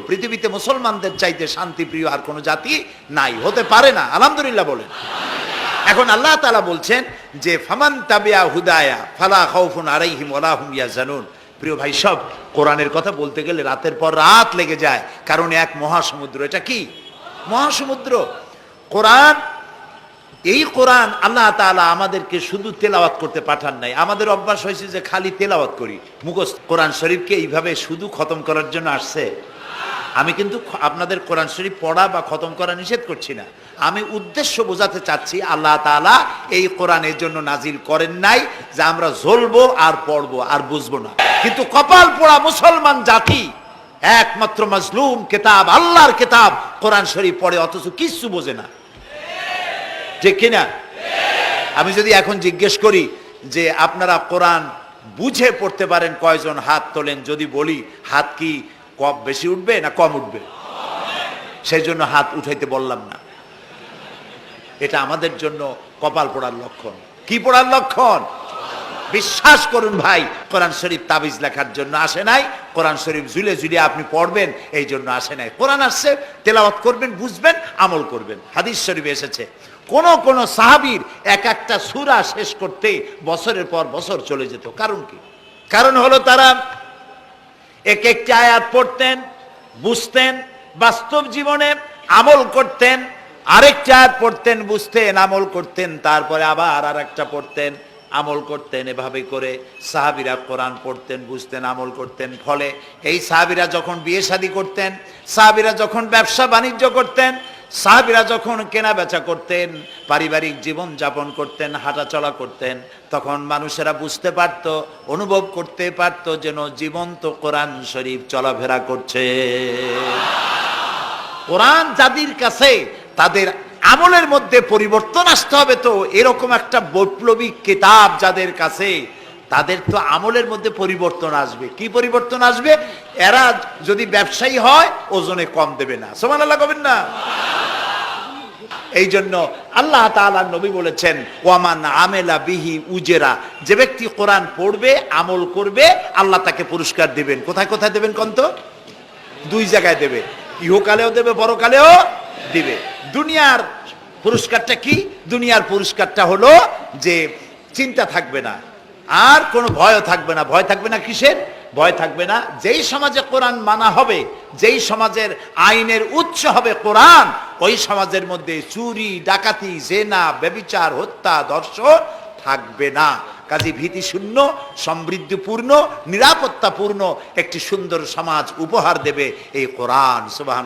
পৃথিবীতে মুসলমানদের চাইতে শান্তিপ্রিয় আর কোনো জাতি নাই, হতে পারে না। আলহামদুলিল্লাহ বলেন। এখন আল্লাহ তাআলা বলছেন যে, ফামান তাবিয়া হুদায়া, ফালা খাউফুন আলাইহিম ওয়ালা হুম ইয়াহজানুন। প্রিয় ভাই, সব কোরআনের কথা বলতে গেলে রাতের পর রাত লেগে যায়, কারণ এক মহাসমুদ্র। এটা কি? মহাসমুদ্র। কোরআন, এই কোরআন আল্লাহ তাআলা আমাদেরকে শুধু তেলাওয়াত করতে পাঠান নাই। আমাদের অভ্যাস হয়েছে যে, খালি তেলাওয়াত করি। মুখস্থ কোরআন শরীফকে এইভাবে শুধু খতম করার জন্য আসছে। আমি কিন্তু আপনাদের কোরআন শরীফ পড়া বা খতম করা নিষেধ করছি না। আমি উদ্দেশ্য বোঝাতে চাচ্ছি, আল্লাহ তাআলা এই কোরআনের জন্য নাজিল করেন নাই যে আমরা জ্বলবো আর পড়ব আর বুঝব না। কিন্তু কপাল পোড়া মুসলমান জাতি, একমাত্র মাজলুম কেতাব, আল্লাহর কেতাব কোরআন শরীফ পড়ে, অথচ কিচ্ছু বোঝে না। ঠিক কিনা? আমি যদি এখন জিজ্ঞেস করি যে আপনারা কোরআন বুঝে পড়তে পারেন কয়জন হাত তোলেন, যদি বলি, হাত কি কম বেশি উঠবে না কম উঠবে? সেই জন্য হাত উঠাইতে বললাম না। এটা আমাদের জন্য কপাল পড়ার লক্ষণ। কি পড়ার লক্ষণ? বিশ্বাস করুন ভাই, কোরআন শরীফ তাবিজ লেখার জন্য আসে নাই। কোরআন শরীফ ঝুলে ঝুলে আপনি পড়বেন, এই জন্য আসে নাই। কোরআন আসছে, তেলাওয়াত করবেন, বুঝবেন, আমল করবেন। হাদিস শরীফ এসেছে, কোন কোন সাহাবীর এক একটা সুরা শেষ করতে বছরের পর বছর চলে যেত। কারণ কি? কারণ হলো তারা এক একটি আয়াত পড়তেন, বুঝতেন, বাস্তব জীবনে আমল করতেন, আরেকটা আয়াত পড়তেন, বুঝতেন, আমল করতেন, তারপরে আবার আর একটা পড়তেন, আমল করতেন, এভাবে করে সাহাবিরা কোরআন পড়তেন, বুঝতেন, আমল করতেন। ফলে এই সাহাবিরা যখন বিয়ে শাদী করতেন, সাহাবিরা যখন ব্যবসা বাণিজ্য করতেন সাহাবিরা যখন কেনা বেচা করতেন, পারিবারিক জীবন যাপন করতেন, হাঁটাচলা করতেন, তখন মানুষেরা বুঝতে পারত, অনুভব করতে পারত যেন জীবন্ত কোরআন শরীফ চলাফেরা করছে। কোরআন যাদের কাছে তাদের আমলের মধ্যে পরিবর্তন আসতে হবে তো, এরকম একটা বৈপ্লবিক কিতাব যাদের কাছে তাদের তো আমলের মধ্যে পরিবর্তন আসবে। কি পরিবর্তন আসবে? এরা যদি ব্যবসায়ী হয়, ওজনে কম দেবে না। সমান আল্লাহ কবেন না? এই জন্য আল্লাহ তাআলা নবী বলেছেন, ওয়ামান আমেলা বিহি উজেরা। যে ব্যক্তি কোরআন পড়বে, আমল করবে, আল্লাহ তাকে পুরস্কার দিবেন। কোথায় কোথায় দেবেন কন্ত? দুই জায়গায় দেবে। ইহকালেও দেবে, পরকালেও দিবে। দুনিয়ার পুরস্কারটা কি? দুনিয়ার পুরস্কারটা হলো যে চিন্তা থাকবে না, আর কোনো ভয়ও থাকবে না। ভয় থাকবে না কিসের? ভয় থাকবে না। যেই সমাজে কোরআন মানা হবে, যেই সমাজের আইনের উৎস হবে কোরআন, ওই সমাজের মধ্যে চুরি, ডাকাতি, জেনা, ব্যবিচার, হত্যা দর্শন থাকবে না। কাজী ভীতি শূন্য সমৃদ্ধিপূর্ণ, নিরাপত্তাপূর্ণ একটি সুন্দর সমাজ উপহার দেবে এই কোরআন সুবাহ